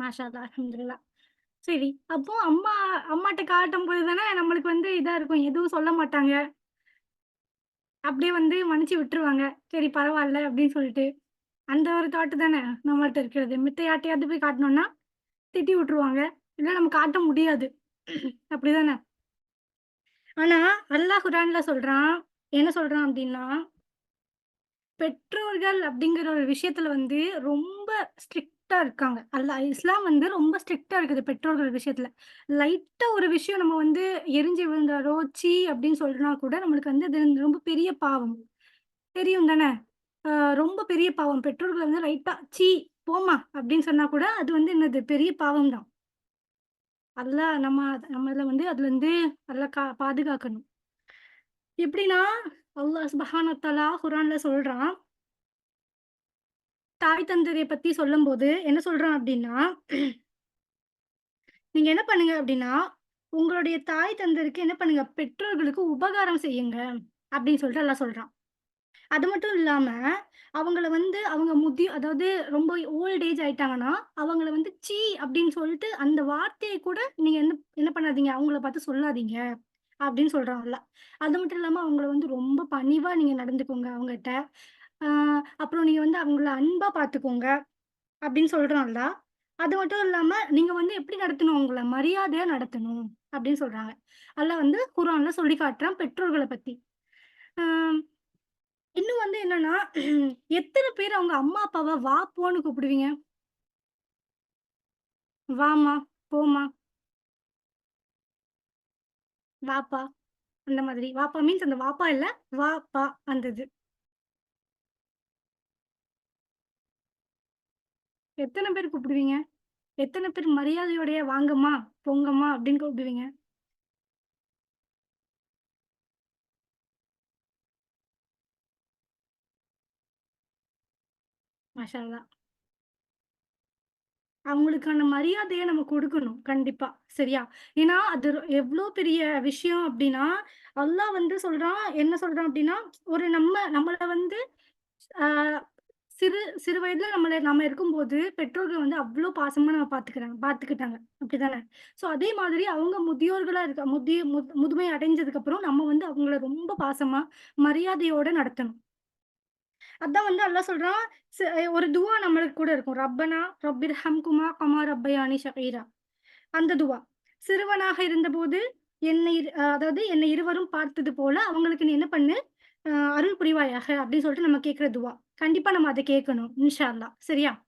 மாஷாலா அலமதுல்லா சரி. அப்போ அம்மா அம்மாட்ட காட்டும்போது தானே நம்மளுக்கு வந்து இதா இருக்கும். எதுவும் சொல்ல மாட்டாங்க. அப்படியே வந்து மன்னிச்சு விட்டுருவாங்க. சரி பரவாயில்ல அப்படின்னு சொல்லிட்டு. அந்த ஒரு தாட்டு தானே நம்மள்ட்ட இருக்கிறது. மித்த யாட்டையாவது போய் காட்டணும்னா திட்டி விட்டுருவாங்க. இல்ல நம்ம காட்ட முடியாது. அப்படிதானே? ஆனா, அல்லாஹ் குரான்ல சொல்றான். என்ன சொல்றான் அப்படின்னா பெற்றோர்கள் அப்படிங்கிற ஒரு விஷயத்துல வந்து ரொம்ப ஸ்ட்ரிக்ட்டா இருக்காங்க. அல்ல இஸ்லாம் வந்து ரொம்ப ஸ்ட்ரிக்ட்டா இருக்குது பெற்றோர்கள் விஷயத்துல. லைட்டா ஒரு விஷயம் நம்ம வந்து எரிஞ்சு விழுந்தாரோ சீ அப்படின்னு சொல்றோம்னா கூட நம்மளுக்கு வந்து அது ரொம்ப பெரிய பாவம். தெரியும் தானே? ரொம்ப பெரிய பாவம். பெற்றோர்கள் வந்து லைட்டா, சீ போமா அப்படின்னு சொன்னா கூட அது வந்து என்னது பெரிய பாவம் தான். அல்லாஹ் நம்ம நம்மள வந்து அதுலேருந்து நல்லா கா பாதுகாக்கணும். எப்படின்னா, அல்லாஹ் சுப்ஹானஹு வ தஆலா சொல்றான். தாய் தந்தையை பத்தி சொல்லும்போது என்ன சொல்றோம் அப்படின்னா, நீங்க என்ன பண்ணுங்க அப்படின்னா, உங்களுடைய தாய் தந்தருக்கு என்ன பண்ணுங்க, பெற்றோர்களுக்கு உபகாரம் செய்யுங்க அப்படின்னு சொல்லிட்டு எல்லாம் சொல்றான். அது மட்டும் இல்லாம, அவங்கள வந்து அவங்க முதி அதாவது ரொம்ப ஓல்ட் ஏஜ் ஆயிட்டாங்கன்னா, அவங்கள வந்து சீ அப்படின்னு சொல்லிட்டு அந்த வார்த்தையை கூட நீங்க என்ன என்ன பண்ணாதீங்க, அவங்கள பார்த்து சொல்லாதீங்க அப்படின்னு சொல்றாங்கல்ல அது மட்டும் இல்லாம அவங்கள வந்து ரொம்ப பணிவா நீங்க நடந்துக்கோங்க அவங்ககிட்ட அப்புறம் நீங்க வந்து அவங்கள அன்பா பார்த்துக்கோங்க அப்படின்னு சொல்றான் அது மட்டும் இல்லாம நீங்க வந்து எப்படி நடத்தணும் அவங்கள மரியாதையா நடத்தணும் அப்படின்னு சொல்றாங்க. அதில் வந்து குரானில் சொல்லி காட்டுறான் பெற்றோர்களை பத்தி. இன்னும் வந்து என்னன்னா, எத்தனை பேர் அவங்க அம்மா, அப்பாவை வா, போன்னு கூப்பிடுவீங்க? வாமா போமா வாப்பா அந்த மாதிரி. வாப்பா மீன்ஸ் அந்த வாப்பா இல்ல, வா, பா அந்த இது. எத்தனை பேர் கூப்பிடுவீங்க? எத்தனை பேர் மரியாதையோடைய வாங்கம்மா, போங்கம்மா அப்படின்னு கூப்பிடுவீங்க? அவங்களுக்கான மரியாதையை நம்ம குடுக்கணும். கண்டிப்பா. சரியா? ஏன்னா, அது எவ்வளோ எவ்ளோ பெரிய விஷயம் அப்படின்னா அல்லாஹ் வந்து சொல்றான் என்ன சொல்றான் அப்படின்னா ஒரு நம்ம நம்மள வந்து சிறு சிறு வயதுல நம்மள நம்ம இருக்கும்போது, பெற்றோர்கள் வந்து அவ்வளோ பாசமா நம்ம பாத்துக்கிறாங்க பாத்துக்கிட்டாங்க. அப்படிதானே ஸோ அதே மாதிரி அவங்க முதியோர்களா இருக்க முதிய முது முதுமை அடைஞ்சதுக்கப்புறம் நம்ம வந்து அவங்கள ரொம்ப பாசமா, மரியாதையோட நடத்தணும். அதான் வந்து அல்லாஹ் சொல்றான், ச ஒரு துவா நம்மளுக்கு கூட இருக்கும். ரப்பனா ரப்பிர்ஹம்குமா கமா ரப்பயானி ஷபீரா அந்த துவா. சிறுவனாக இருந்தபோது என்னை அதாவது என்னை இருவரும் பார்த்தது போல அவங்களுக்கு நீ என்ன பண்ணு, அருள் புரிவாயாக அப்படின்னு சொல்லிட்டு நம்ம கேட்கிற துவா. கண்டிப்பா நம்ம அதை கேட்கணும். இன்ஷா அல்லாஹ். சரியா?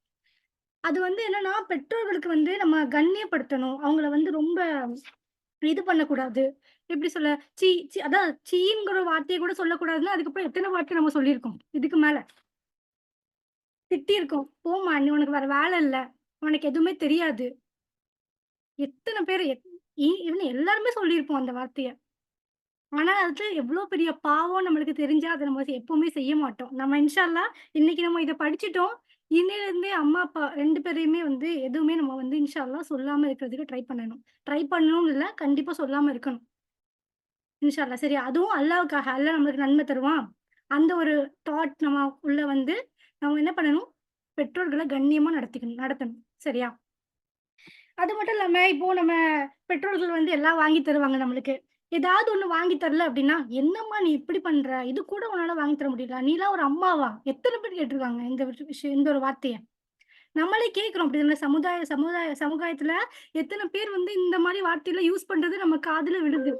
அது வந்து என்னன்னா, பெற்றோர்களுக்கு வந்து நம்ம கண்ணியப்படுத்தணும். அவங்கள வந்து ரொம்ப இது பண்ணக்கூடாது. எப்படி சொல்ல? சீ சீ அதான் சீங்கிற வார்த்தையை கூட சொல்லக்கூடாதுன்னா, அதுக்கப்புறம் எத்தனை வார்த்தை நம்ம சொல்லியிருக்கோம். இதுக்கு மேல. திட்டியிருக்கோம். போமா நீ உனக்கு வேற வேலை இல்லை உனக்கு எதுவுமே தெரியாது. எத்தனை பேர் எத் எல்லாருமே சொல்லியிருப்போம் அந்த வார்த்தையை ஆனா, அது எவ்வளவு பெரிய பாவம் நம்மளுக்கு தெரிஞ்சா, அதை நம்ம எப்பவுமே செய்ய மாட்டோம். நம்ம இன்ஷால்லா இன்னைக்கு நம்ம இதை படிச்சுட்டோம். இன்னையிலருந்தே அம்மா, அப்பா ரெண்டு பேரையுமே வந்து எதுவுமே நம்ம வந்து இன்ஷால்லா சொல்லாம இருக்கிறதுக்கு ட்ரை பண்ணணும். ட்ரை பண்ணணும் இல்ல, கண்டிப்பா சொல்லாம இருக்கணும். இன்ஷால்லா சரி சரியா? அதுவும் அல்லாவுக்காக அல்லாஹ் நம்மளுக்கு நன்மை தருவான். அந்த ஒரு தாட் நம்ம உள்ள வந்து நம்ம என்ன பண்ணணும்? பெற்றோர்களை கண்ணியமா நடத்திக்கணும் நடத்தணும். சரியா? அது மட்டும் இல்லாம, இப்போ நம்ம பெற்றோர்கள் வந்து எல்லாம் வாங்கி தருவாங்க நம்மளுக்கு. ஏதாவது ஒண்ணு வாங்கி தரல அப்படின்னா "என்னம்மா நீ இப்படி பண்ற? இது கூட உன்னால வாங்கி தர முடியல. நீலாம் ஒரு அம்மாவா?" எத்தனை பேர் கேட்டிருக்காங்க இந்த ஒரு விஷயம் இந்த ஒரு வார்த்தைய. நம்மளே கேட்கிறோம் அப்டிதானே சமுதாய சமுதாய சமுதாயத்துல எத்தனை பேர் வந்து இந்த மாதிரி வார்த்தையில யூஸ் பண்றது நம்ம காதுல விழுது.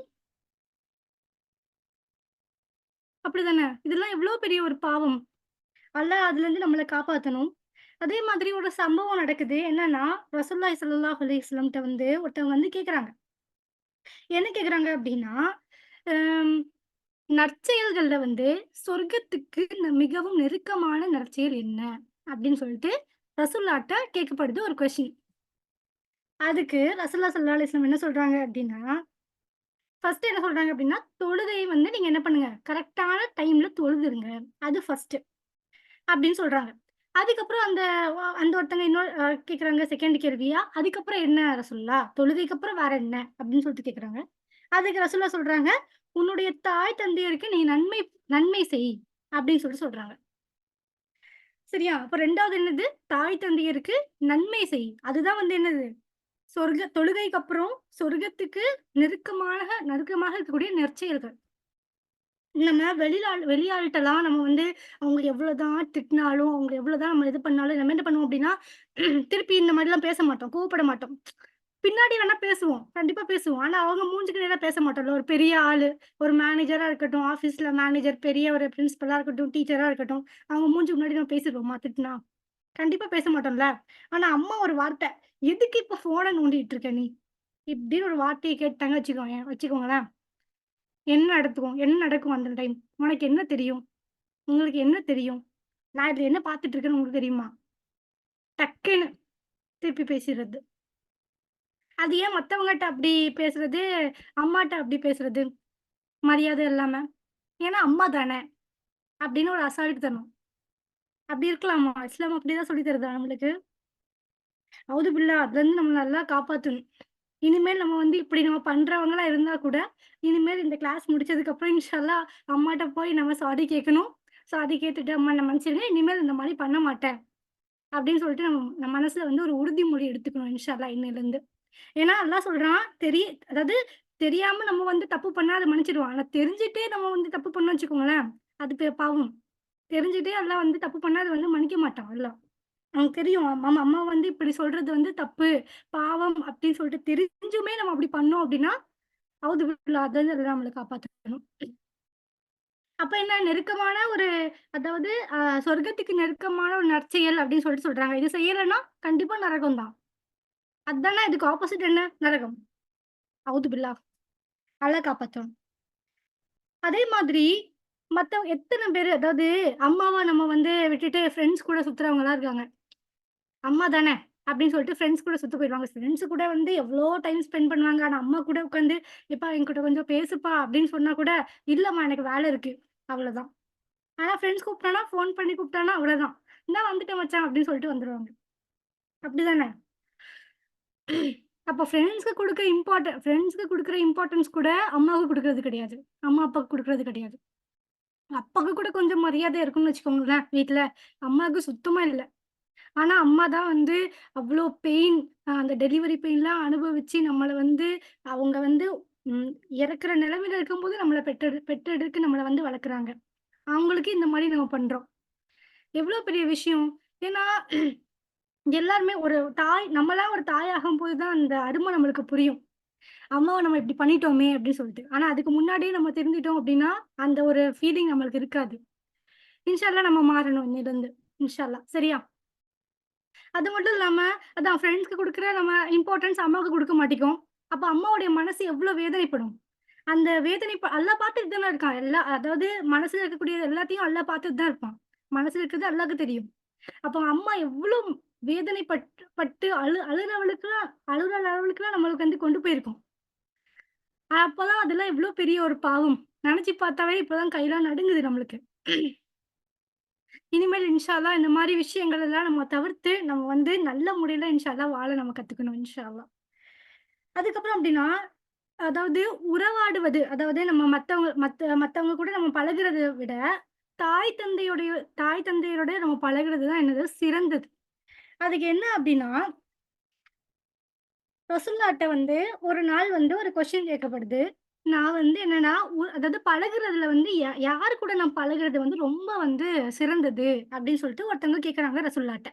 அப்படிதானே இதெல்லாம் எவ்வளவு பெரிய ஒரு பாவம். அல்ல அதுல இருந்து நம்மளை காப்பாத்தணும். அதே மாதிரி ஒரு சம்பவம் நடக்குது. என்னன்னா, ரசூலுல்லாஹி சல்லாஹ் அலிஸ்லம்கிட்ட வந்து ஒருத்தவங்க வந்து கேக்குறாங்க என்ன கேட்குறாங்க அப்படின்னா நற்செயல்கள்ல வந்து சொர்க்கத்துக்கு மிகவும் நெருக்கமான நற்செயல் என்ன? அப்படின்னு சொல்லிட்டு ரசுல்லாட்ட கேட்கப்படுது ஒரு கொஸ்டின். அதுக்கு ரசுல்லா சல்லா அலிஸ்லாம் என்ன சொல்றாங்க அப்படின்னா ஃபர்ஸ்ட் என்ன சொல்றாங்க அப்படின்னா தொழுகைய வந்து நீங்க என்ன பண்ணுங்க, கரெக்டான டைம்ல தொழுதுருங்க. அது ஃபர்ஸ்ட் அப்படின்னு சொல்றாங்க. அதுக்கப்புறம் அந்த அந்த ஒருத்தங்க இன்னொரு கேக்குறாங்க கேட்குறாங்க செகண்ட் கேள்வியா, அதுக்கப்புறம் என்ன ரசுல்லா தொழுகைக்கு அப்புறம் வேற என்ன? அப்படின்னு சொல்லிட்டு கேட்குறாங்க. அதுக்கு ரசுல்லா சொல்றாங்க, "உன்னுடைய தாய் தந்தையருக்கு நீ நன்மை நன்மை செய்" அப்படின்னு சொல்லிட்டு சொல்றாங்க. சரியா? அப்ப ரெண்டாவது என்னது? தாய் தந்தையருக்கு நன்மை செய். அதுதான் வந்து என்னது? சொர்க்க தொழுகைக்கு அப்புறம் சொர்க்கத்துக்கு நெருக்கமாக நெருக்கமாக இருக்கக்கூடிய நற்செயல்கள். நம்ம வெளியாள் வெளியாள்கிட்டலாம் நம்ம வந்து அவங்க எவ்வளோதான் திட்டினாலும், அவங்க எவ்வளோதான் நம்ம இது பண்ணாலும், நம்ம என்ன பண்ணுவோம் அப்படின்னா திருப்பி இந்த மாதிரிலாம் பேச மாட்டோம். கோவப்பட மாட்டோம். பின்னாடி வேணா பேசுவோம். கண்டிப்பா பேசுவோம். ஆனா அவங்க மூஞ்சுக்கு நேரம் பேச மாட்டோம்ல. ஒரு பெரிய ஆளு, ஒரு மேனேஜரா இருக்கட்டும், ஆஃபீஸ்ல மேனேஜர், பெரிய ஒரு பிரின்சிபலா இருக்கட்டும், டீச்சரா இருக்கட்டும், அவங்க மூஞ்சி முன்னாடி நம்ம பேசிருவோமா திட்டுனா? கண்டிப்பா பேச மாட்டோம்ல. ஆனா அம்மா ஒரு வார்த்தை, "எதுக்கு இப்ப போனை நோண்டிட்டு இருக்க நீ?" இப்படின்னு ஒரு வார்த்தையை கேட்டாங்க வச்சுக்கோங்க வச்சுக்கோங்களேன். என்ன நடத்துவோம் என்ன நடக்கும் அந்த டைம்? "உனக்கு என்ன தெரியும்? உங்களுக்கு என்ன தெரியும்? நான் இதுல என்ன பார்த்துட்டு இருக்கேன்னு உங்களுக்கு தெரியுமா?" டக்குன்னு திருப்பி பேசிடுறது அது ஏன் மற்றவங்ககிட்ட அப்படி பேசுறது, அம்மாட்ட அப்படி பேசுறது? மரியாதை இல்லாம. ஏன்னா அம்மா தானே! அப்படின்னு ஒரு அசால்ட் அசால்ட்டுத்தனம். அப்படி இருக்கலாமா? இஸ்லாம் அப்படிதான் சொல்லி தருதா நம்மளுக்கு? அவுது பில்லா அதுலருந்து நம்ம நல்லா காப்பாத்தணும். இனிமேல் நம்ம வந்து இப்படி நம்ம பண்றவங்களா இருந்தா கூட, இனிமேல் இந்த கிளாஸ் முடிச்சதுக்கு அப்புறம் இன்ஷால்லா அம்மாட்ட போய் நம்ம சாரி கேட்கணும். சாரி கேட்டுட்டு, "அம்மா என்ன மன்னிச்சிடுங்க. இனிமேல் இந்த மாதிரி பண்ண மாட்டேன்." அப்படின்னு சொல்லிட்டு நம்ம நம்ம மனசுல வந்து ஒரு உறுதிமொழி எடுத்துக்கணும் இன்ஷால்லா இன்னிலிருந்து ஏன்னா எல்லாம் சொல்றான், தெரிய அதாவது தெரியாம நம்ம வந்து தப்பு பண்ணா அதை மன்னிச்சிடுவோம் ஆனா தெரிஞ்சுட்டே நம்ம வந்து தப்பு பண்ணோம்னு வச்சுக்கோங்களேன், அது பாவம். தெரிஞ்சுட்டே அதெல்லாம் வந்து தப்பு பண்ணா அதை வந்து மன்னிக்க மாட்டோம் எல்லாம் அவனுக்கு தெரியும். நம்ம அம்மா வந்து இப்படி சொல்றது வந்து தப்பு, பாவம் அப்படின்னு சொல்லிட்டு தெரிஞ்சுமே நம்ம அப்படி பண்ணோம் அப்படின்னா அவது பில்லா நம்மளை காப்பாற்றணும் அப்ப என்ன நெருக்கமான ஒரு அதாவது சொர்க்கத்துக்கு நெருக்கமான ஒரு நற்செயல் அப்படின்னு சொல்லிட்டு சொல்றாங்க. இது செய்யலைன்னா கண்டிப்பா நரகம் தான். அதுதானே இதுக்கு ஆப்போசிட் என்ன? நரகம். அவுது பில்லா. அழ காப்பாற்றணும் அதே மாதிரி மற்ற எத்தனை பேர் அதாவது அம்மாவை நம்ம வந்து விட்டுட்டு ஃப்ரெண்ட்ஸ் கூட சுத்துறவங்களா இருக்காங்க. அம்மா தானே! அப்படின்னு சொல்லிட்டு ஃப்ரெண்ட்ஸ் கூட சுத்த போயிடுவாங்க ஃப்ரெண்ட்ஸ் கூட வந்து எவ்வளோ டைம் ஸ்பெண்ட் பண்ணுவாங்க. ஆனால் அம்மா கூட உட்காந்து, "எப்பா என்கிட்ட கொஞ்சம் பேசுப்பா" அப்படின்னு சொன்னா கூட, "இல்லம்மா எனக்கு வேலை இருக்கு." அவ்வளோதான். ஆனா ஃப்ரெண்ட்ஸ் கூப்பிட்டானா ஃபோன் பண்ணி கூப்பிட்டானா அவ்வளோதான். "இந்தா வந்துட்டேன் மச்சான்" அப்படின்னு சொல்லிட்டு வந்துடுவாங்க அப்படிதானே அப்ப ஃப்ரெண்ட்ஸ்க்கு கொடுக்க இம்பார்ட்ட ஃப்ரெண்ட்ஸ்க்கு கொடுக்குற இம்பார்ட்டன்ஸ் கூட அம்மாவுக்கு கொடுக்கறது கிடையாது. அம்மா, அப்பாவுக்கு கொடுக்கறது கிடையாது. அப்பாவுக்கு கூட கொஞ்சம் மரியாதை இருக்கும்னு வச்சுக்கோங்களேன் வீட்டில் அம்மாவுக்கு சுத்தமா இல்லை ஆனா அம்மா தான் வந்து அவ்வளோ பெயின் அந்த டெலிவரி பெயின்லாம் அனுபவிச்சு நம்மளை வந்து அவங்க வந்து இறக்குற நிலைமையில இருக்கும்போது நம்மளை பெற்றெடு பெற்றெடுக்கு நம்மளை வந்து வளர்க்குறாங்க. அவங்களுக்கு இந்த மாதிரி நம்ம பண்றோம். எவ்வளோ பெரிய விஷயம். ஏன்னா எல்லாருமே ஒரு தாய் நம்மலாம் ஒரு தாய் ஆகும்போது தான் அந்த அருமை நம்மளுக்கு புரியும். அம்மாவை நம்ம இப்படி பண்ணிட்டோமே அப்படின்னு சொல்லிட்டு. ஆனா அதுக்கு முன்னாடியே நம்ம தெரிஞ்சிட்டோம் அப்படின்னா அந்த ஒரு ஃபீலிங் நம்மளுக்கு இருக்காது. இன்ஷால்லா நம்ம மாறணும் இன்னிலிருந்து இன்ஷால்லா சரியா? அது மட்டும் இல்லாம, அதான் ஃப்ரெண்ட்ஸ்க்கு கொடுக்குற நம்ம இம்பார்ட்டன்ஸ் அம்மாவுக்கு கொடுக்க மாட்டேங்கும் அப்ப அம்மாவுடைய மனசு எவ்வளவு வேதனைப்படும். அந்த வேதனை ப பார்த்துட்டு தானே இருக்கான். எல்லா அதாவது மனசுல இருக்கக்கூடிய எல்லாத்தையும் அல்லா பார்த்துட்டு தான் இருப்பான். மனசுல இருக்கிறது அல்லாக்கு தெரியும். அப்ப அம்மா எவ்வளவு வேதனைப்பட்டு பட்டு அழு அழுற அளவுக்குலாம் அழுற நம்மளுக்கு வந்து கொண்டு போயிருக்கும். அப்பதான் அதெல்லாம் எவ்வளவு பெரிய ஒரு பாவம். நினைச்சு பார்த்தாவே இப்பதான் கையெல்லாம் நடுங்குது நம்மளுக்கு. இனிமேல் இன்ஷால்லா இந்த மாதிரி விஷயங்கள் எல்லாம் நம்ம தவிர்த்து, நம்ம வந்து நல்ல முறையில இன்ஷால்லா வாழ நம்ம கத்துக்கணும் இன்ஷா அதுக்கப்புறம் அப்படின்னா அதாவது உறவாடுவது, அதாவது நம்ம மத்தவங்க மத்த மத்தவங்க கூட நம்ம பழகுறத விட, தாய் தந்தையுடைய தாய் தந்தையரோட நம்ம பழகிறது தான் என்னது சிறந்தது. அதுக்கு என்ன அப்படின்னா ரசுல்லாட்ட வந்து ஒரு நாள் வந்து ஒரு கொஸ்டின் கேட்கப்படுது. நான் வந்து என்னன்னா, உ அதாவது பழகுறதுல வந்து யா யார் கூட நான் பழகுறது வந்து ரொம்ப வந்து சிறந்தது அப்படின்னு சொல்லிட்டு ஒருத்தவங்க கேட்குறாங்க ரசூலுல்லாஹ்ட்ட.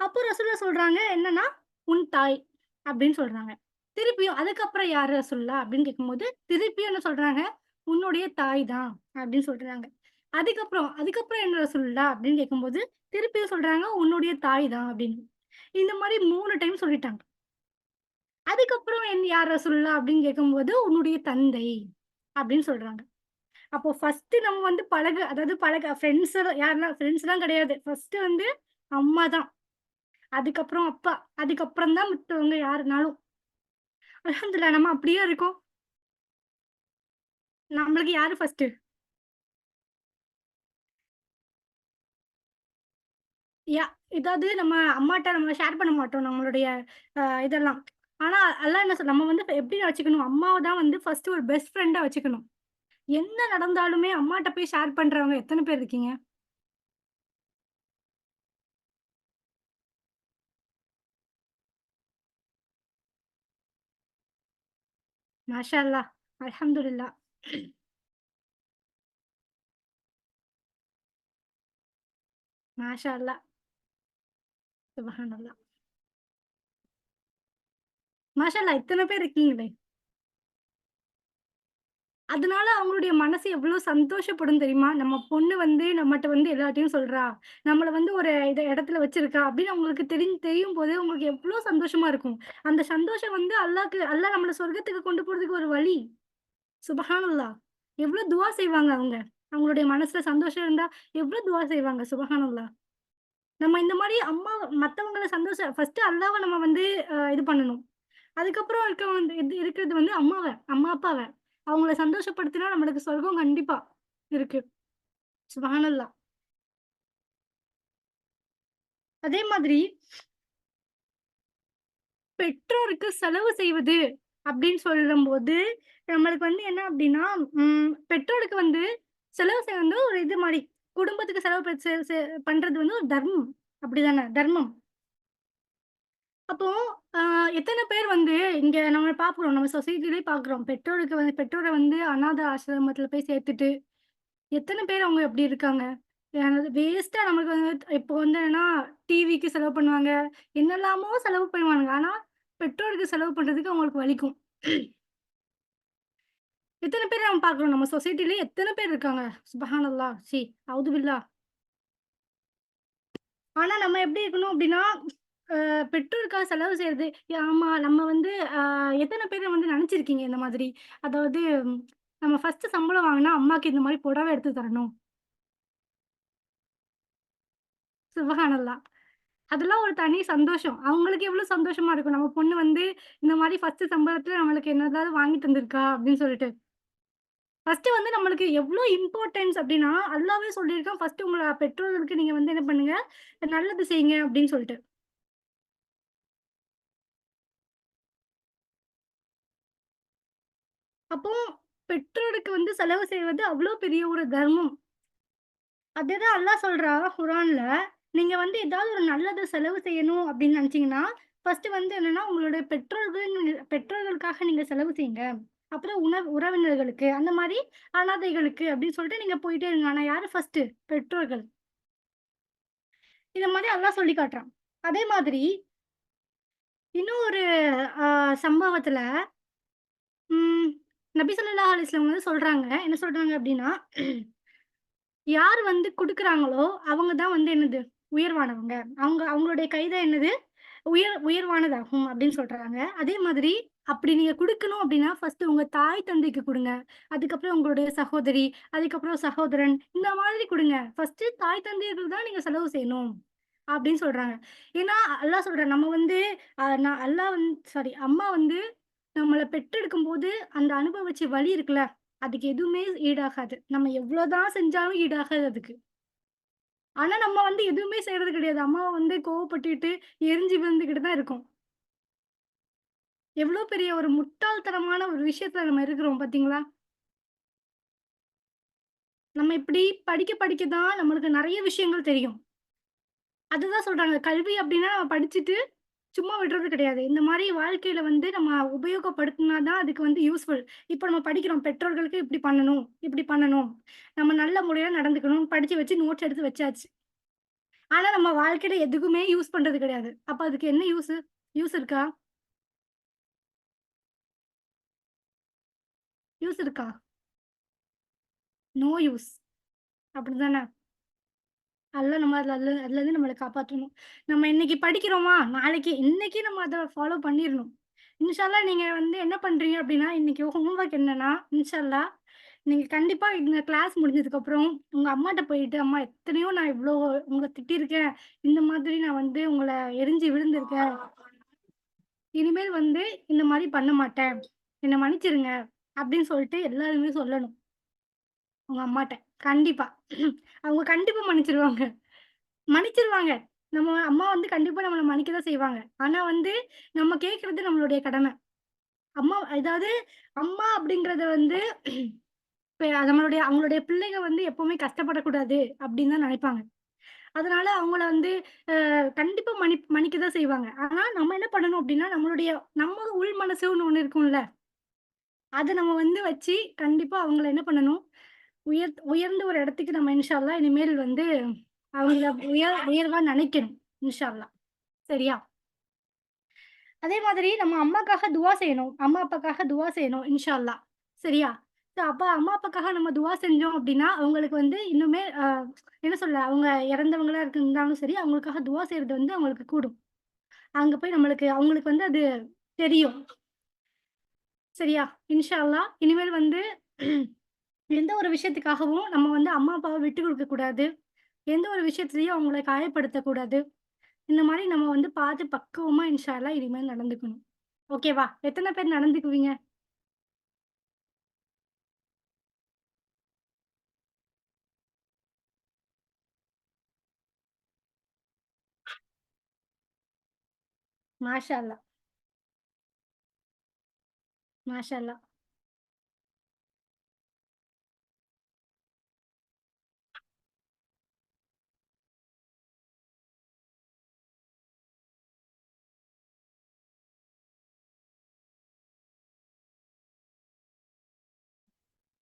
அப்போ ரசுல்லா சொல்றாங்க என்னன்னா, "உன் தாய்" அப்படின்னு சொல்றாங்க. திருப்பியும் "அதுக்கப்புறம் யாரு ரசுல்லா அப்படின்னு கேட்கும்போது, திருப்பியும் என்ன சொல்றாங்க, "உன்னுடைய தாய் தான்" அப்படின்னு சொல்றாங்க. அதுக்கப்புறம் "அதுக்கப்புறம் என்ன ரசுல்லா அப்படின்னு கேட்கும்போது, திருப்பியும் சொல்றாங்க, "உன்னுடைய தாய் தான்" அப்படின்னு இந்த மாரி 3 டைம் சொல்லிட்டாங்க. அதுக்கப்புறம் என் யார் ரசூலுல்லாஹ் அப்படின்னு கேட்கும்போது, "உன்னுடைய தந்தை" அப்படின்னு சொல்றாங்க. அப்போ ஃபர்ஸ்ட் நம்ம வந்து பழக அதாவது பழக ஃப்ரெண்ட்ஸ் யாருன்னா ஃப்ரெண்ட்ஸ்லாம் கிடையாது. ஃபர்ஸ்ட்டு வந்து அம்மா தான். அதுக்கப்புறம் அப்பா. அதுக்கப்புறம் தான் மற்றவங்க யாருனாலும். அல்ஹம்துலில்லாஹ் நம்ம அப்படியே இருக்கோம். நம்மளுக்கு யாரு ஃபர்ஸ்ட்டு? யா இதாவது நம்ம அம்மாட்ட நம்ம ஷேர் பண்ண மாட்டோம் நம்மளுடைய இதெல்லாம். ஆனா எல்லாம் என்ன சொல் நம்ம வந்து எப்படி வச்சுக்கணும்? அம்மாவை தான் வந்து ஃபர்ஸ்ட் ஒரு பெஸ்ட் ஃப்ரெண்டா வச்சுக்கணும். என்ன நடந்தாலுமே அம்மாட்ட போய் ஷேர் பண்றவங்க எத்தனை பேர் இருக்கீங்க? மாஷா அல்லா அலமதுல்லா மாஷா அல்லா சுபஹானல்லா மாஷா இத்தனை பேர் இருக்கீங்களே! அதனால அவங்களுடைய மனசு எவ்வளவு சந்தோஷப்படும் தெரியுமா? நம்ம பொண்ணு வந்து நம்மகிட்ட வந்து எல்லாத்தையும் சொல்றா. நம்மள வந்து ஒரு இட இடத்துல வச்சிருக்கா அப்படின்னு அவங்களுக்கு தெரியும் தெரியும் போது அவங்களுக்கு எவ்வளவு சந்தோஷமா இருக்கும். அந்த சந்தோஷம் வந்து அல்லாக்கு அல்லாஹ் நம்மள சொர்க்கத்துக்கு கொண்டு போறதுக்கு ஒரு வழி. சுப்ஹானல்லாஹ். எவ்வளவு துவா செய்வாங்க அவங்க. அவங்களுடைய மனசுல சந்தோஷம் இருந்தா எவ்வளவு துவா செய்வாங்க. சுபஹானல்லா நம்ம இந்த மாதிரி அம்மா மத்தவங்களை சந்தோஷம் ஃபர்ஸ்ட் அல்லாவை நம்ம வந்து இது பண்ணணும். அதுக்கப்புறம் இருக்க வந்து இது இருக்கிறது வந்து அம்மாவை அம்மா, அப்பாவ. அவங்கள சந்தோஷப்படுத்தினா நம்மளுக்கு சொர்க்கம் கண்டிப்பா இருக்கு. சுப்ஹானல்லாஹ். அதே மாதிரி பெற்றோருக்கு செலவு செய்வது அப்படின்னு சொல்லும்போது, நம்மளுக்கு வந்து என்ன அப்படின்னா, உம் பெற்றோருக்கு வந்து செலவு செய்ய வந்து ஒரு இது மாதிரி குடும்பத்துக்கு செலவு செ பண்றது வந்து ஒரு தர்மம். அப்படிதானே? தர்மம். அப்போ எத்தனை பேர் வந்து இங்க நம்ம பார்க்குறோம். நம்ம சொசைட்டிலே பாக்குறோம் பெற்றோருக்கு வந்து பெற்றோரை வந்து அநாத ஆசிரமத்துல போய் சேர்த்துட்டு, எத்தனை பேர் அவங்க எப்படி இருக்காங்க? வேஸ்டா நம்மளுக்கு வந்து இப்போ வந்து என்னன்னா, டிவிக்கு செலவு பண்ணுவாங்க. என்னெல்லாமோ செலவு பண்ணுவாங்க ஆனா, பெற்றோருக்கு செலவு பண்றதுக்கு அவங்களுக்கு வலிக்கும். எத்தனை பேர் நம்ம பாக்குறோம் நம்ம சொசைட்டிலே எத்தனை பேர் இருக்காங்க. சுபஹானல்லா சி அவுதுபில்லா ஆனா நம்ம எப்படி இருக்கணும் அப்படின்னா, பெற்றோருக்காக செலவு செய்யறது ஆமா நம்ம வந்து எத்தனை பேரை பேர் வந்து நினைச்சிருக்கீங்க இந்த மாதிரி? அதாவது நம்ம ஃபர்ஸ்ட்டு சம்பளம் வாங்கினா அம்மாக்கு இந்த மாதிரி புடவை எடுத்து தரணும். சுப்ஹானல்லாஹ். அதெல்லாம் ஒரு தனி சந்தோஷம். அவங்களுக்கு எவ்வளோ சந்தோஷமா இருக்கும். நம்ம பொண்ணு வந்து இந்த மாதிரி ஃபர்ஸ்ட் சம்பளத்துல நம்மளுக்கு என்னதாவது வாங்கி தந்திருக்கா அப்படின்னு சொல்லிட்டு. ஃபர்ஸ்ட் வந்து நம்மளுக்கு எவ்வளோ இம்பார்ட்டன்ஸ் அப்படின்னா அல்லாவே சொல்லியிருக்கான், ஃபர்ஸ்ட்டு உங்களை பெற்றோர்களுக்கு நீங்க வந்து என்ன பண்ணுங்க, நல்லது செய்யுங்க அப்படின்னு சொல்லிட்டு அப்போ பெற்றோருக்கு வந்து செலவு செய்வது அவ்வளோ பெரிய ஒரு தர்மம். அதேதான் அல்லாஹ் சொல்றா குரான்ல, நீங்க வந்து ஏதாவது ஒரு நல்லது செலவு செய்யணும் அப்படின்னு நினைச்சீங்கன்னா ஃபர்ஸ்ட்டு வந்து என்னன்னா, உங்களுடைய பெற்றோர்கள் பெற்றோர்களுக்காக நீங்க செலவு செய்யுங்க. அப்புறம் உணவு உறவினர்களுக்கு, அந்த மாதிரி அனாதைகளுக்கு அப்படின்னு சொல்லிட்டு நீங்க போயிட்டே இருங்க. ஆனா யாரு ஃபர்ஸ்ட்டு? பெற்றோர்கள். இந்த மாதிரி அல்லாஹ் சொல்லி காட்டுறான். அதே மாதிரி இன்னும் ஒரு சம்பவத்துல, உம் நபி சொல்லா அலிஸ்லாம் வந்து சொல்றாங்க. என்ன சொல்றாங்க அப்படின்னா யார் வந்து கொடுக்குறாங்களோ அவங்க தான் வந்து என்னது? உயர்வானவங்க. அவங்க அவங்களுடைய கைதான் என்னது? உயர் உயர்வானதாகும் அப்படின்னு சொல்றாங்க. அதே மாதிரி அப்படி நீங்க கொடுக்கணும் அப்படின்னா ஃபர்ஸ்ட்டு உங்க தாய் தந்தைக்கு கொடுங்க அதுக்கப்புறம் உங்களுடைய சகோதரி, அதுக்கப்புறம் சகோதரன், இந்த மாதிரி கொடுங்க ஃபர்ஸ்ட்டு தாய் தந்தையர்கள் தான் நீங்க செலவு செய்யணும். அப்படின்னு சொல்றாங்க. ஏன்னா, அல்லாஹ் சொல்ற நம்ம வந்து நான் அல்லாஹ் வந்து சாரி அம்மா வந்து நம்மளை பெற்றெடுக்கும் போது அந்த அனுபவிச்ச வழி இருக்குல்ல, அதுக்கு எதுவுமே ஈடாகாது. நம்ம எவ்வளவுதான் செஞ்சாலும் ஈடாகாது அதுக்கு. ஆனா, நம்ம வந்து எதுவுமே செய்யறது கிடையாது. அம்மா வந்து கோவப்பட்டுட்டு, எரிஞ்சு விழுந்துகிட்டு தான் இருக்கும் எவ்ளோ பெரிய ஒரு முட்டாள்தனமான ஒரு விஷயத்துல நம்ம இருக்கிறோம் பாத்தீங்களா நம்ம இப்படி படிக்க படிக்க தான் நம்மளுக்கு நிறைய விஷயங்கள் தெரியும். அதுதான் சொல்றாங்க. கல்வி அப்படின்னா நம்ம படிச்சுட்டு சும்மா விடுறது கிடையாது. இந்த மாதிரி வாழ்க்கையில வந்து நம்ம உபயோகப்படுத்தினாதான் அதுக்கு வந்து யூஸ்ஃபுல். இப்ப நம்ம படிக்கிறோம். பெற்றோர்களுக்கு இப்படி பண்ணணும், இப்படி பண்ணணும். நம்ம நல்ல முறையில நடந்துக்கணும். படிச்சு வச்சு நோட்ஸ் எடுத்து வச்சாச்சு. ஆனா நம்ம வாழ்க்கையில எதுக்குமே யூஸ் பண்றது கிடையாது. அப்ப அதுக்கு என்ன யூஸ் யூஸ் இருக்கா? யூஸ் இருக்கா? No use. அப்படிதானே அதெல்லாம் நம்ம அதுல அதுல அதுலேருந்து நம்மளை காப்பாற்றணும் நம்ம இன்னைக்கு படிக்கிறோமா, நாளைக்கு இன்னைக்கு நம்ம அதை ஃபாலோ பண்ணிடணும் இன்ஷால்லா நீங்கள் நீங்க வந்து என்ன பண்றீங்க அப்படின்னா இன்னைக்கு ஹோம் ஒர்க் என்னன்னா, இன்ஷால்லா நீங்கள் நீங்க கண்டிப்பா இந்த கிளாஸ் முடிஞ்சதுக்கப்புறம், உங்க அம்மாட்ட போயிட்டு, "அம்மா எத்தனையோ நான் இவ்வளோ உங்களை திட்டியிருக்கேன். இந்த மாதிரி நான் வந்து உங்களை எரிஞ்சு விழுந்திருக்கேன். இனிமேல் வந்து இந்த மாதிரி பண்ண மாட்டேன். என்னை மன்னிச்சிருங்க." அப்படின்னு சொல்லிட்டு எல்லாருமே சொல்லணும், உங்க அம்மாட்ட. கண்டிப்பா. அவங்க கண்டிப்பா மன்னிச்சிருவாங்க. மன்னிச்சிருவாங்க. நம்ம அம்மா வந்து கண்டிப்பா நம்மளை மன்னிக்கதான் செய்வாங்க. ஆனா வந்து, நம்ம கேட்கறது நம்மளுடைய கடமை. அம்மா அதாவது அம்மா அப்படிங்கிறத வந்து நம்மளுடைய அவங்களுடைய பிள்ளைங்க வந்து எப்பவுமே கஷ்டப்படக்கூடாது அப்படின்னு தான் நினைப்பாங்க. அதனால அவங்கள வந்து கண்டிப்பா மணி மன்னிக்க தான் செய்வாங்க. ஆனா நம்ம என்ன பண்ணணும் அப்படின்னா, நம்மளுடைய நம்ம உள் மனசுன்னு ஒண்ணு இருக்கும்ல. அதை நம்ம வந்து வச்சு கண்டிப்பா அவங்கள என்ன பண்ணணும், உயர் உயர்ந்த ஒரு இடத்துக்கு நம்ம இன்ஷால்லா இனிமேல் வந்து அவங்கள உயர் உயர்வா நினைக்கணும். இன்ஷால்லா சரியா? அதே மாதிரி நம்ம அம்மாக்காக துவா செய்யணும். அம்மா, அப்பாக்காக துவா செய்யணும் இன்ஷால்லா சரியா? ஸோ அப்ப அம்மா, அப்பாக்காக நம்ம துவா செஞ்சோம் அப்படின்னா அவங்களுக்கு வந்து இன்னுமே என்ன சொல்ல, அவங்க இறந்தவங்களா இருந்தாலும் சரி, அவங்களுக்காக துவா செய்யறது வந்து அவங்களுக்கு கூடும். அங்க போய் நம்மளுக்கு அவங்களுக்கு வந்து அது தெரியும். சரியா? இன்ஷால்லா இனிமேல் வந்து எந்த ஒரு விஷயத்துக்காகவும் நம்ம வந்து அம்மா, அப்பாவை விட்டு கொடுக்க கூடாது. எந்த ஒரு விஷயத்திலயும் அவங்கள காயப்படுத்தக்கூடாது. இந்த மாதிரி நம்ம வந்து பார்த்து பக்குவமா இன்ஷா இனிமேல் நடந்துக்கணும். ஓகேவா? எத்தனை பேர் நடந்துக்குவீங்க? மாஷா அல்லாஹ். மாஷா அல்லா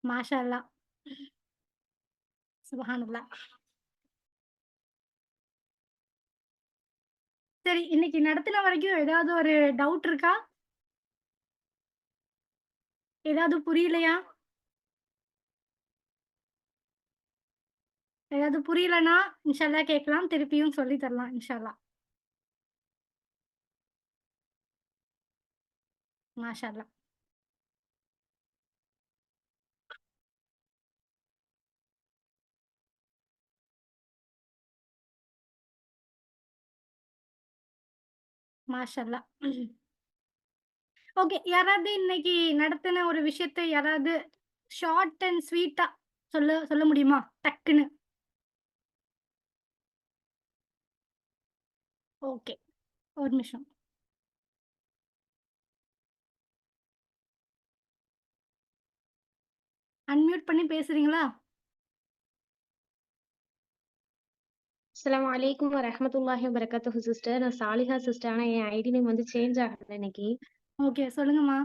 மாஷா அல்லாஹ். சுபஹானுல்லா சரி, இன்னைக்கு நடத்துன வரைக்கும் ஏதாவது ஒரு டவுட் இருக்கா? ஏதாவது புரியலையா? ஏதாவது புரியலன்னா, இன்ஷால்லா கேட்கலாம். திருப்பியும் சொல்லி தரலாம் இன்ஷா அல்லாஹ். மாஷல்லா ஓகே. யாராவது இன்னைக்கு நடத்தின ஒரு விஷயத்த யாராவது ஷார்ட் அண்ட் ஸ்வீட்டா சொல்ல சொல்ல முடியுமா? டக்குன்னு. ஓகே. ஒரு நிமிஷம். அன்மியூட் பண்ணி பேசுறீங்களா? அஸ்ஸலாமு அலைக்கும் வரஹ்மத்துல்லாஹி வபரகாத்துஹு சிஸ்டர். நான் சாலிஹா சிஸ்டர். ஆனா என் ஐடி நேம் வந்து சேஞ்ச் ஆகல இன்னைக்கு. ஓகே. சொல்லுங்கம்மா.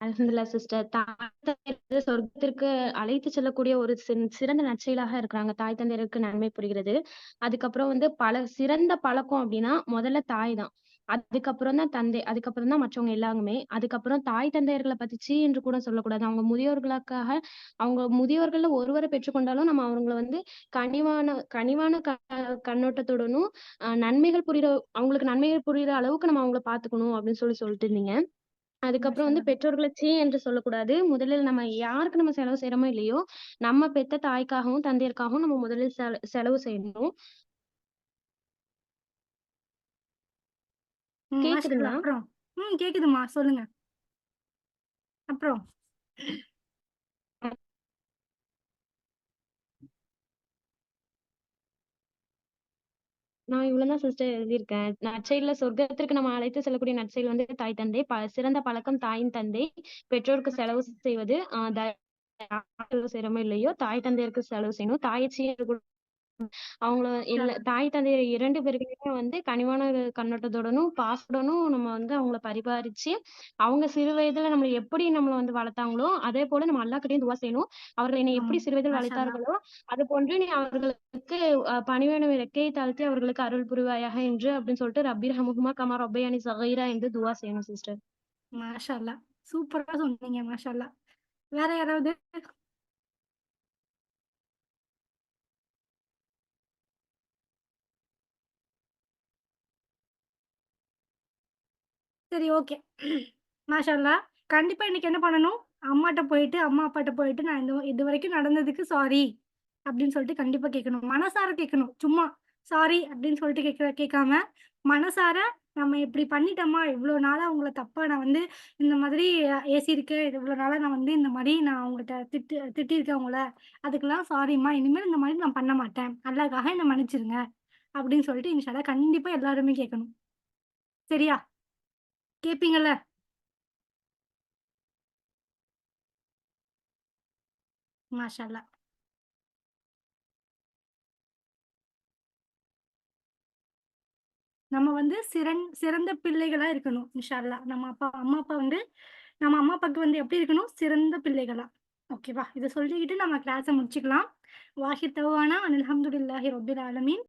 அல்ஹம்துலில்லாஹ் சிஸ்டர். தாய் சொர்க்கத்திற்கு அழைத்துச் செல்லக்கூடிய ஒரு சிறந்த நற்செயலாக இருக்கிறாங்க. தாய் தந்தையருக்கு நன்மை புரிகிறது. அதுக்கப்புறம் வந்து பல சிறந்த பழக்கம் அப்டின்னா, முதல்ல தாய் தான். அதுக்கப்புறம் தான் தந்தை. அதுக்கப்புறம் தான் மற்றவங்க எல்லாருமே. அதுக்கப்புறம் தாய் தந்தையர்கள பத்தி சீ என்று கூட சொல்லக்கூடாது. அவங்க முதியோர்களுக்காக அவங்க முதியோர்கள்ல ஒருவர பெற்றுக்கொண்டாலும் நம்ம அவங்கள வந்து கனிவான கனிவான க கண்ணோட்டத்துடனும், அ நன்மைகள் புரியிற அவங்களுக்கு நன்மைகள் புரியிற அளவுக்கு நம்ம அவங்கள பார்த்துக்கணும் அப்டின்னு சொல்லி சொல்லிட்டு இருந்தீங்க. அதுக்கப்புறம் வந்து. பெற்றோர்கள சீ என்று சொல்லக்கூடாது. முதலில் நம்ம யாருக்கு நம்ம செலவு செய்றோமோ இல்லையோ, நம்ம பெத்த தாய்க்காகவும், தந்தையருக்காகவும் நம்ம முதலில் செல செலவு செய்யணும். ம். மாஷா கேக்குதுங்களா? அல்லாஹ். அப்புறம்? ம். கேக்குதும்மா. சொல்லுங்க. அப்புறம்? நான் இவ்வளவு தான் சிஸ்டர் எழுதியிருக்கேன். நற்செயல்ல சொர்க்கத்திற்கு நம்ம அழைத்து செல்லக்கூடிய நற்செயல் வந்து தாய், தந்தை. ப சிறந்த பழக்கம் தாயின் தந்தை. பெற்றோருக்கு செலவு செய்வது, அ த செலவு இல்லையோ, தாய் தந்தையருக்கு செலவு செய்யணும். தாய சீ என்று கூட அவங்கள இல்ல. தாய் தந்தையர் 2 பேருக்குமே வந்து கனிவான கண்ணோட்டத்துடனும், பாசத்துடனும் நம்ம வந்து அவங்கள பரிபாலிச்சு, அவங்க சிறு வயதுல நம்மள எப்படி நம்மள வந்து வளர்த்தாங்களோ, அதே போல நம்ம அல்லாஹ்கிட்டயும் துவா செய்யணும். அவர்கள் என்னை ஆமா. எப்படி சிறு வயதில். வளர்த்தார்களோ, அதுபோன்று நீ அவர்களுக்கு அ பணிவென ரெக்கையை தாழ்த்தி அவர்களுக்கு அருள் புரிவாயாக என்று அப்படின்னு சொல்லிட்டு ரப்பிர்ஹமுஹுமா கமா ரப்பயானி சகீரா என்று துவா செய்யணும் சிஸ்டர். மாஷா அல்லாஹ். சூப்பரா சொன்னீங்க. மாஷா அல்லாஹ். வேற யாராவது? சரி ஓகே. மாஷல்லா கண்டிப்பாக கண்டிப்பா இன்னைக்கு என்ன பண்ணணும்? அம்மாட்ட போயிட்டு, அம்மா, அப்பாட்ட போயிட்டு நான் இந்த இது வரைக்கும் நடந்ததுக்கு சாரி அப்படின்னு சொல்லிட்டு கண்டிப்பா கேட்கணும். மனசார கேட்கணும். சும்மா சாரி அப்படின்னு சொல்லிட்டு கேட்க கேட்காம, மனசார நம்ம இப்படி பண்ணிட்டோம்மா, இவ்வளோ நாளாக அவங்கள தப்பா நான் வந்து இந்த மாதிரி ஏசியிருக்கேன். இவ்வளோ நாளாக நான் வந்து இந்த மாதிரி நான் அவங்கள்ட்ட திட்டு திட்டியிருக்கேன் அவங்கள அதுக்கெல்லாம் சாரிம்மா. இனிமேல் இந்த மாதிரி நான் பண்ண மாட்டேன். அல்லாஹ்க்காக என்னை மன்னிச்சிருங்க. அப்படின்னு சொல்லிட்டு இன்ஷா கண்டிப்பாக எல்லாருமே கேட்கணும். சரியா? கேட்பீங்கல்ல? மாஷா அல்லாஹ். நம்ம வந்து சிறன் சிறந்த பிள்ளைகளா இருக்கணும். இன்ஷா நம்ம அப்பா அம்மா, அப்பா வந்து நம்ம அம்மா அப்பாவுக்கு வந்து எப்படி இருக்கணும்? சிறந்த பிள்ளைகளா. ஓகேவா? இதை சொல்லிக்கிட்டு நம்ம கிளாஸை முடிச்சுக்கலாம். வாஹித் தவானா அனில் ஹம்துலில்லாஹி ரப்பில் ஆலமீன்.